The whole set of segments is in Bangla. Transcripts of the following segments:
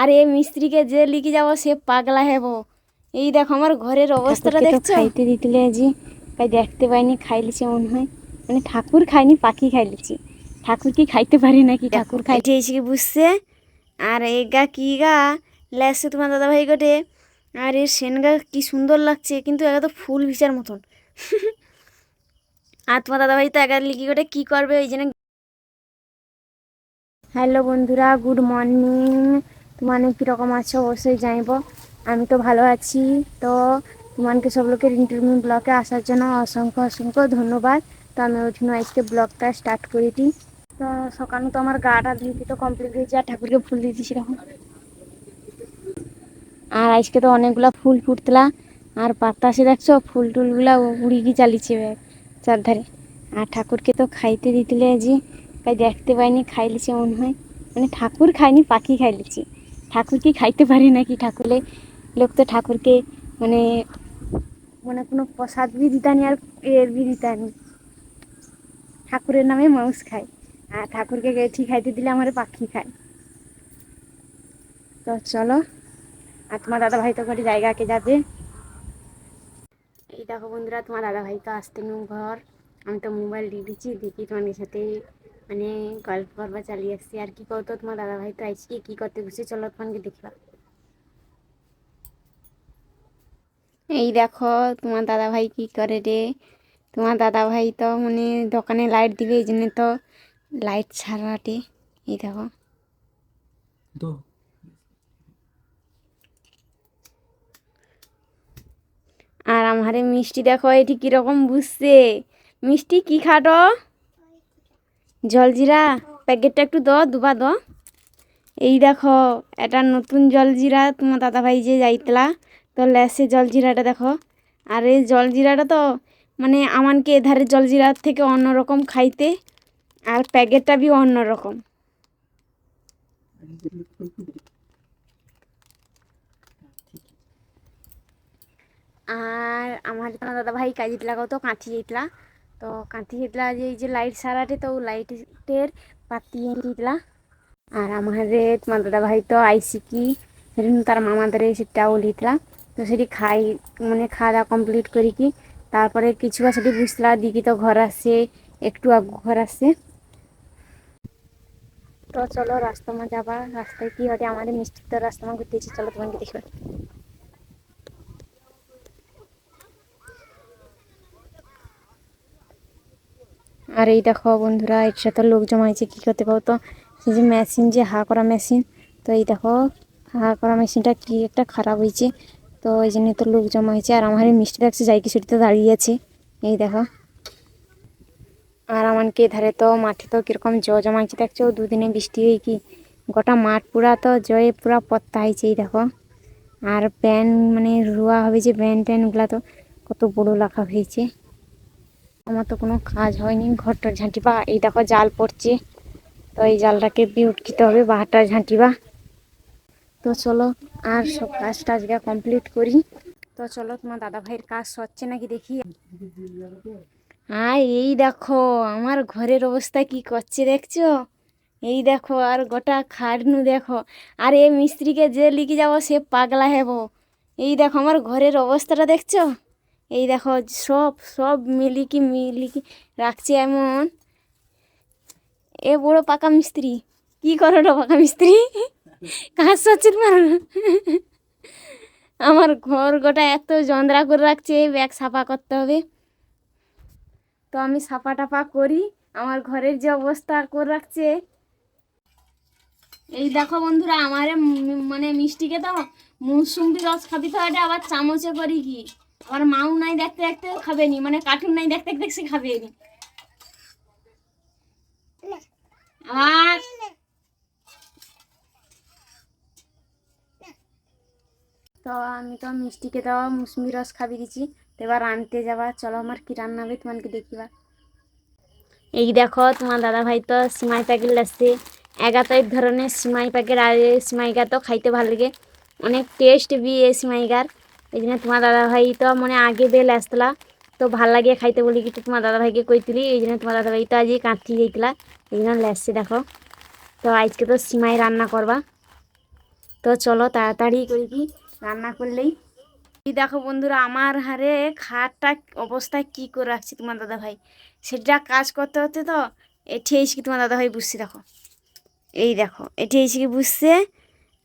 আর এই মিস্ত্রিকে যে লিখে যাব সে পাগলা হেব এই দেখো আমার ঘরের অবস্থাটা দেখছ? খাইতে দিতলে আজি। তাই দেখতে পাইনি খাইলিছে মনে হয়। মানে ঠাকুর খাইনি পাখি খাইলিছি। ঠাকুর কি খাইতে পারি নাকি? ঠাকুর খাই খাইতে এসে কি বুঝছে? আর এই গা কি গা? লেসে তোমার দাদা ভাই গোটে। আর এর সেন গা কি সুন্দর লাগছে কিন্তু একা তো ফুল ভিচার মতন। আর তোমার দাদা ভাই তো একা লিখি গোটে কি করবে ওই জন্য হ্যালো বন্ধুরা গুড মর্নিং। তোমানে কীরকম আছো অবশ্যই জানিব। আমি তো ভালো আছি। তো তোমাকে সব লোকের ইন্টারভিউ ব্লগে আসার জন্য অসংখ্য অসংখ্য ধন্যবাদ। তো আমি ওই জন্য আজকে ব্লগটা স্টার্ট করেছি তো সকালে তো আমার গাটা ধুইতে তো কমপ্লিট হয়েছে আর ঠাকুরকে ফুল দিয়ে দিয়েছি এরকম আর আজকে তো অনেকগুলা ফুল ফুটতলা। আর বাতাসে দেখছ ফুল টুলগুলা উড়ি গিয়ে চালিয়েছে চারধারে। আর ঠাকুরকে তো খাইতে দিতলে আজি তাই দেখতে পাইনি, খাইলিছে মনে হয়। মানে ঠাকুর খাইনি পাখি খাইলিছি। ঠাকুর কি খাইতে পারি নাকি? ঠাকুরে লোক তো ঠাকুরকে মানে মানে কোনো প্রসাদ বি দিতানি আর এর বি দিতানি ঠাকুরের নামে মানুষ খায়। আর ঠাকুরকে ঠিক খাইতে দিলে আমার পাখি খায়। তো চলো, আর তোমার দাদা ভাই তো করে জায়গাকে যাবে। এই দেখো বন্ধুরা, তোমার দাদা ভাই তো আসতে নু ঘর। আমি তো মোবাইল দিয়ে দিচ্ছি দেখি তোমাদের সাথে মানে গল্প করবা চালিয়ে আসছি। আর কি করতো তোমার দাদা ভাই তো আজকে কি করতে বসে? চলো তোমাকে দেখবা। এই দেখো তোমার দাদা ভাই কি করে রে? তোমার দাদা ভাই তো মানে দোকানে লাইট দিবে এই জন্য তো লাইট ছাড়াটে এই দেখো। তো। আর আমারে মিষ্টি দেখো এটি কীরকম বুঝছে? মিষ্টি কি খাটো? জলজিরা, প্যাকেটটা একটু দ, দুবা দ। এই দেখো, এটা নতুন জলজিরা, তোমার দাদাভাই যে যাইতলা, তো লেসে জলজিরাটা দেখো। আর এই জলজিরাটা তো মানে আমানকে এধারে জলজিরার থেকে অন্যরকম খাইতে, আর প্যাকেটটা বি অন্যরকম। আর আমার দাদা ভাই কাজে লাগাও তো কাঁথি যেতলা তো কাঁথি যেতলা যে এই যে লাইট সারাটে, তো লাইটের পাতি যেতলা আর আমার তোমার দাদা ভাই তো আইসি কি তার মামাদের সে চাউল হিতলা তো সেটি খাই মানে খাওয়া দাওয়া কমপ্লিট করি কি, তারপরে কিছু সেটি বুঝলা দিকি তো ঘর আসছে একটু আগু ঘর আসছে তো চলো রাস্তা মা যাবা, রাস্তায় কি হবে আমাদের মিষ্টি তো রাস্তা মা ঘুরতেছি চলো তোমাকে দেখবে আর এই দেখো বন্ধুরা এর লোক জমাইছে, কী করতে পারো তো? সেই যে মেশিন যে হা করা মেশিন তো এই দেখো, হা করা মেশিনটা কি একটা খারাপ হয়েছে। তো এই জন্য তো লোক জমা হয়েছে আর আমার এই মিষ্টি দেখছে, যাই কিছু তো দাঁড়িয়ে আছে। এই দেখো। আর আমানকে ধারে তো মাঠে তো কীরকম জ জমাইছে, দেখছ? দুদিনে বৃষ্টি হয়ে কি? গোটা মাঠ পুরা তো জয়ে পুরা পত্তা হয়েছে, এই দেখো। আর প্যান মানে রুয়া হবে যে ব্যান ট্যানগুলা তো, কত বড় রাখা হয়েছে। তো কোনো কাজ হয়নি ঘরটা ঝাঁটিবা এই দেখো জাল পড়ছে। তো এই জালটাকে বিউট দিতে হবে বাহারটা ঝাঁটিবা তো চলো আর সব কাজ টাজগা কমপ্লিট করি। তো চলো, তোমার দাদা ভাইয়ের কাজ সচ্ছে নাকি দেখি? হ্যাঁ এই দেখো, আমার ঘরের অবস্থা কি করছে দেখছ? এই দেখো, আর গোটা খাটনু দেখো। আর এই মিস্ত্রিকে যে লিখে যাব, সে পাগলা হেব এই দেখো, আমার ঘরের অবস্থাটা দেখছ? এই দেখো, সব সব মিলিকি মিলিকি রাখছে এমন। এ বড় পাকা মিস্ত্রি। কি করো পাকা মিস্ত্রি? কাজ তোমার আমার ঘর গোটা এত যন্ত্রা করে রাখছে ব্যাগ সাফা করতে হবে। তো আমি সাফা টাফা করি, আমার ঘরের যে অবস্থা করে রাখছে। এই দেখো বন্ধুরা, আমারে মানে মিষ্টিকে তো মুসুম্বি রস খাবি তো আবার চামচে করি কি? আবার মাও নাই দেখতে দেখতে খাবে নি মানে কার্টুন নাই দেখতে দেখতে সে খাবে নি। আর তো আমি তো মিষ্টিকে তো মুসুম্বি রস খাবি দিছি এবার আনতে যাবা। চলো আমার কি রান্না হবে তোমাকে দেখিবা। এই দেখো, তোমার দাদা ভাই তো সিমাই প্যাকেট আসছে এগাতাই ধরনের সিমাই প্যাকেট, আর সিমাইগা তো খাইতে ভালো লাগে। অনেক টেস্ট বি এই সিমাইগার। এই জন্য তোমার দাদা ভাই তো মানে আগে বেল আসতলা, তো ভালো লাগে খাইতে বলি কি তোমার দাদা ভাইকে কইতিলি এই জন্য তোমার দাদা ভাই তো আজকে কাঁথি যাইতলা। এই জন্য লেসছে দেখো। তো আজকে তো সিমাই রান্না করবা। তো চলো তাড়াতাড়ি করে কি, রান্না করলেই। এই দেখো বন্ধুরা, আমার হারে খাটটা অবস্থা কি করে রাখছি তোমার দাদা ভাই সেটা কাজ করতে হতে তো এটি এসে কি তোমার দাদা ভাই বুঝছি দেখো। এই দেখো এটি এসে কি বুঝছে?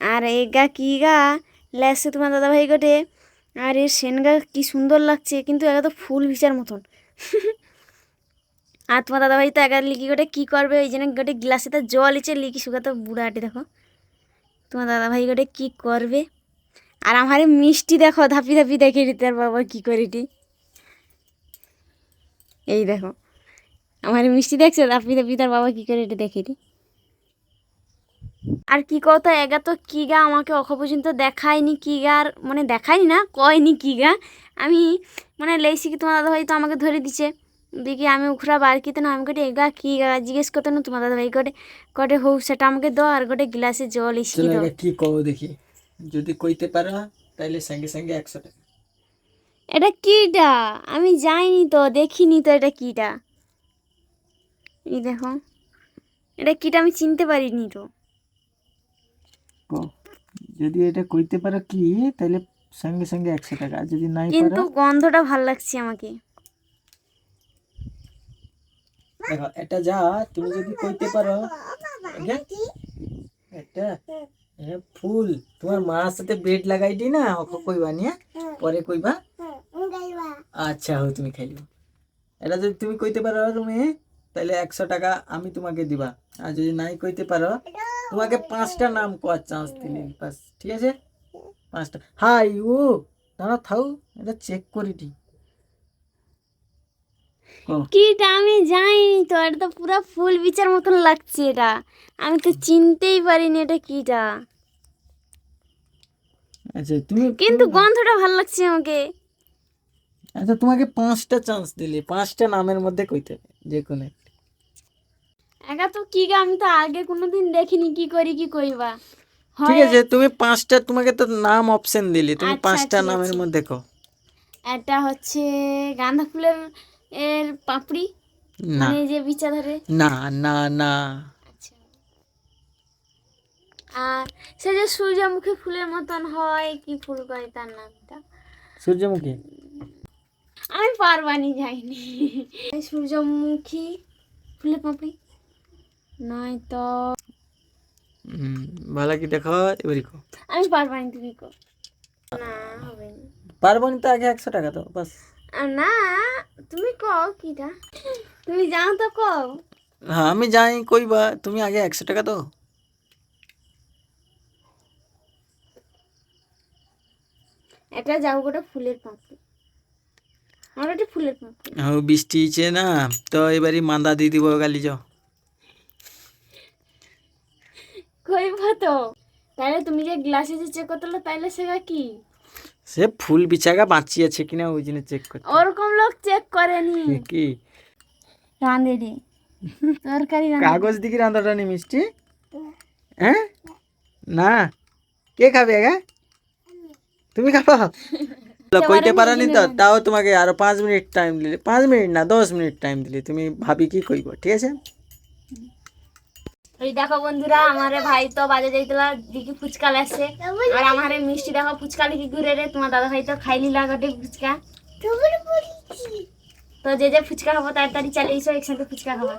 আর এই গা কি গা? লেসে তোমার দাদা ভাই গোটে। আর এর সেন গা কি সুন্দর লাগছে, কিন্তু একা তো ফুল ভিচার মতন। আর তোমার দাদা ভাই তো একা লিকি গোটে কী করবে, ওই জন্য গোটে গ্লাসে তো জল ইচ্ছে লিখি শুকাতে বুড়াটি দেখো। তোমার দাদা ভাই গোটে কী করবে? আর আমার মিষ্টি দেখো, ধাপি ধাপি দেখে দিতে আর বাবা কী করিটি এই দেখো, আমার মিষ্টি দেখছ, ধাপি ধাপি তার বাবা কী করে এটা দেখে দি আর কি কথা এগা তো কি গা আমাকে অখ পর্যন্ত দেখায়নি কি গা আর মানে দেখায়নি না কয়নি কি গা। আমি মানে লেইছি কি তোমার দাদা ভাই তো আমাকে ধরে দিছে। দেখি আমি উখরা বার কিতে না আমি কটে এগা কি গা? জিজ্ঞেস করতে না তোমার দাদা ভাই কটে কটে হোক সেটা আমাকে দাও আর গোটে গ্লাসে জল ইসকি দাও। কি কও দেখি যদি কইতে পারো তাহলে সঙ্গে সঙ্গে একশো টাকা। এটা কিটা আমি যাইনি তো দেখিনি তো এটা কিটা এই দেখো এটা কিটা আমি চিনতে পারিনি তো। যদি এটা কইতে পারো কি তাহলে সঙ্গে সঙ্গে একশো টাকা যদি নাই কিন্তু গন্ধটা ভালো লাগছে আমাকে। দেখো এটা যা তুমি যদি কইতে পারো এটা ফুল তোমার মার সাথে বেড লাগাই দি না ওকে কইবা নিয়ে পরে কইবা। আচ্ছা হো তুমি খাইলো এটা যদি তুমি কইতে পারো তুমি তাহলে একশো টাকা আমি তোমাকে দিবা। আর যদি নাই কইতে পারো তোমাকে পাঁচটা নাম কোয়ার চান্স দিলি বাস ঠিক আছে? পাঁচটা। হাই ও দাঁড়া থাও এটা চেক করি দি। ও কিটা আমি যাইনি তো এটা তো পুরো ফুল বিচার মতন লাগছে এটা। আমি তো চিনতেই পারিনি এটা কিটা। আচ্ছা তুমি কিন্তু গন্ধটা ভালো লাগছে আমাকে। আচ্ছা তোমাকে পাঁচটা চান্স দিলে পাঁচটা নামের মধ্যে কইতে যে কোনো। একা তো কি গা আমি তো আগে কোনোদিন দেখিনি কি করি কি কইবা ঠিক আছে তুমি পাঁচটা তোমাকে তো নাম অপশন দিলি। তুমি আচ্ছা, পাঁচটা নামের মধ্যে কো এটা হচ্ছে গাঁদা ফুলের এর পাপড়ি না। মানে যে বিচা ধরে না না না। আচ্ছা। আর সে যে সূর্যমুখী ফুলের মতন হয় কি ফুল কয় তার নামটা? সূর্যমুখী? আমি পারবানি যাইনি। সূর্যমুখী ফুলের পাপড়ি। নয় তো। হুম, ভালো কি দেখো এবারই কো আমি পারবানি তুমি কো না হবে না। পারব না তো আগে একশো টাকা তো বাস। না তুমি কও কিটা? তুমি জানো তো কও। হ্যাঁ আমি যাই কইবা তুমি আগে একশো টাকা তো এটা যাও গোটা ফুলের পাপড়ি আমার একটা ফুলের পাপড়ি হ্যাঁ বৃষ্টি হয়েছে না তো এবারই মান্দা দিয়ে দিব গালি যাও। কইবা তো তাহলে তুমি যে গ্লাসে যে চেক করতে তাইলে সেটা কি? সে ফুল বিছাগা বাঁচি আছে কিনা ওই জন্য চেক করতে। ওরকম লোক চেক করেনি। কি? রাঁধে রে। তরকারি কাগজ দিকে রান্নাটা নি মিষ্টি? হ্যাঁ? না? কে খাবে গা তুমি খাবা? কইতে পারানি তো তাও তোমাকে আরও পাঁচ মিনিট টাইম দিলে পাঁচ মিনিট না দশ মিনিট টাইম দিলে তুমি ভাবি কি কইব ঠিক আছে? ওই দেখো বন্ধুরা, আমার ভাই তো বাজে যাইছিল দিকে ফুচকা লাগছে আর আমার মিষ্টি দেখো, ফুচকা লিখি ঘুরে রে, তোমার দাদা ভাই তো খাই খাইলি লাগটে ফুচকা। তো যে যে ফুচকা খাব তাড়াতাড়ি চালিয়ে এসো একসাথে ফুচকা খাব।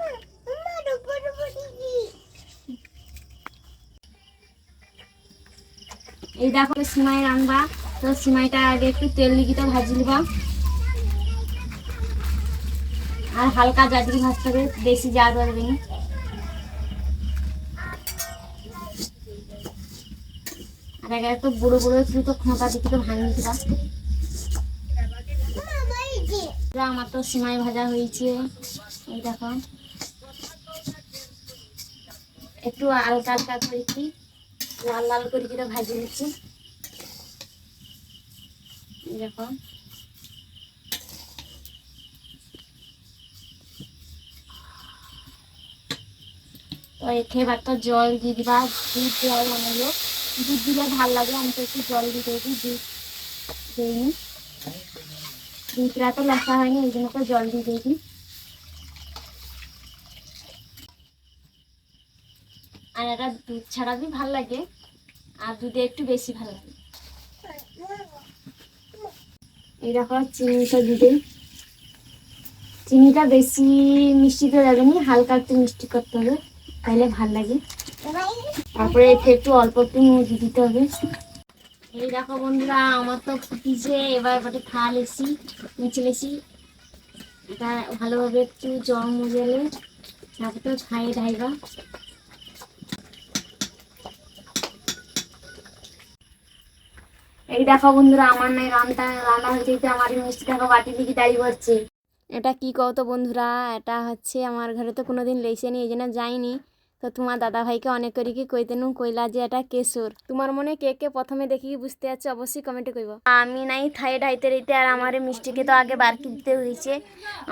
এই দেখো সিমাই রান্না, তো সিমাইটা আগে একটু তেল লিখিতে ভাজি লিবা আর হালকা জাদরি ভাজতে হবে, বেশি জাল হবে না। আগে একটু বুড়ো বুড়ো ছিল তো খোঁটা দিকে তো ভাঙি দিবা যা, আমার তো সিমাই ভাজা হয়েছে এই দেখো। একটু হালকা হালকা করেছি লাল লাল করে করে ভাজি নিচ্ছি। দেখো। তো তো জল দিয়ে দিবা দুধ জল বানালো দুধ দিলে ভালো লাগে, আমি তো একটু জল দিই, দুধ দিইনি। দুধটা তো লেখা হয়নি ওই জন্য তো জল দিয়ে দিই। আর এটা দুধ ছাড়া বি ভালো লাগে, আর দুধে একটু বেশি ভালো লাগে। এই দেখো চিনিটা দুধে চিনিটা বেশি মিষ্টি তো যাবে না, হালকা একটু মিষ্টি করতে হবে তাহলে ভালো লাগে। তারপরে এতে একটু অল্প একটু মুড়ি দিতে হবে। এই দেখো বন্ধুরা, আমার তো ফুটিছে এবার এবারে থাল এসি নিচে এসি এটা ভালোভাবে একটু জল মজালে, তারপর তো ছাই ঢাইবা এই দেখো বন্ধুরা, আমার নাই রান্না রান্না হতে হতে আমার মিষ্টি দেখো বাটি দিকে দাঁড়িয়ে পড়ছে। এটা কি কও তো বন্ধুরা, এটা হচ্ছে আমার ঘরে তো কোনোদিন লেইছে নি, এই জন্য যাইনি। তো তোমার দাদা ভাইকে অনেক করে কি কইতে নু, কইলা যে এটা কেশর তোমার মনে কে কে প্রথমে দেখি বুঝতে যাচ্ছে অবশ্যই কমেন্টে কইব। আমি নাই থাই ঢাইতে রইতে, আর আমার মিষ্টিকে তো আগে বারকি দিতে হয়েছে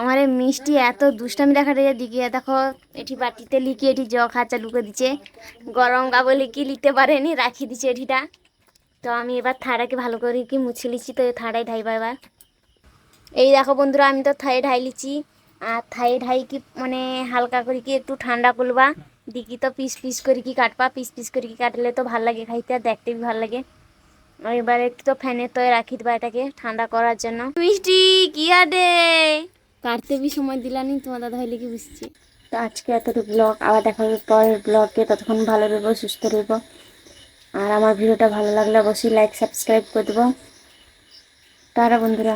আমার মিষ্টি এত দুষ্টামি দেখা যায়, দিকে দেখো এটি বাটিতে লিখি এটি জ খাঁচা লুকে দিচ্ছে গরম বলে কি লিখতে পারেনি, রাখি দিচ্ছে এটিটা তো আমি এবার থাড়াকে ভালো করে কি মুছে লিছি, তো থাড়াই ঢাইবা এবার। এই দেখো বন্ধুরা, আমি তো থাই ঢাই লিছি। আর থাই ঢাই কি মানে হালকা করে কি একটু ঠান্ডা করবা। দিকি তো পিস পিস করে কি কাটবা পিস পিস করে কি কাটলে তো ভালো লাগে খাইতে আর দেখতে বি ভালো লাগে। এবার একটু তো ফ্যানের তয়ে রাখি দেবা এটাকে ঠান্ডা করার জন্য। মিষ্টি কি আডে কাটতে বি সময় দিলানি তোমার দাদা ভাই লিখে বুঝছি? তো আজকে এতটুকু ব্লগ আবার দেখা হবে পরের ব্লগে ততক্ষণ ভালো রইব সুস্থ রইব। আর আমার ভিডিওটা ভালো লাগলে অবশ্যই লাইক সাবস্ক্রাইব করে দেবো। তারা বন্ধুরা।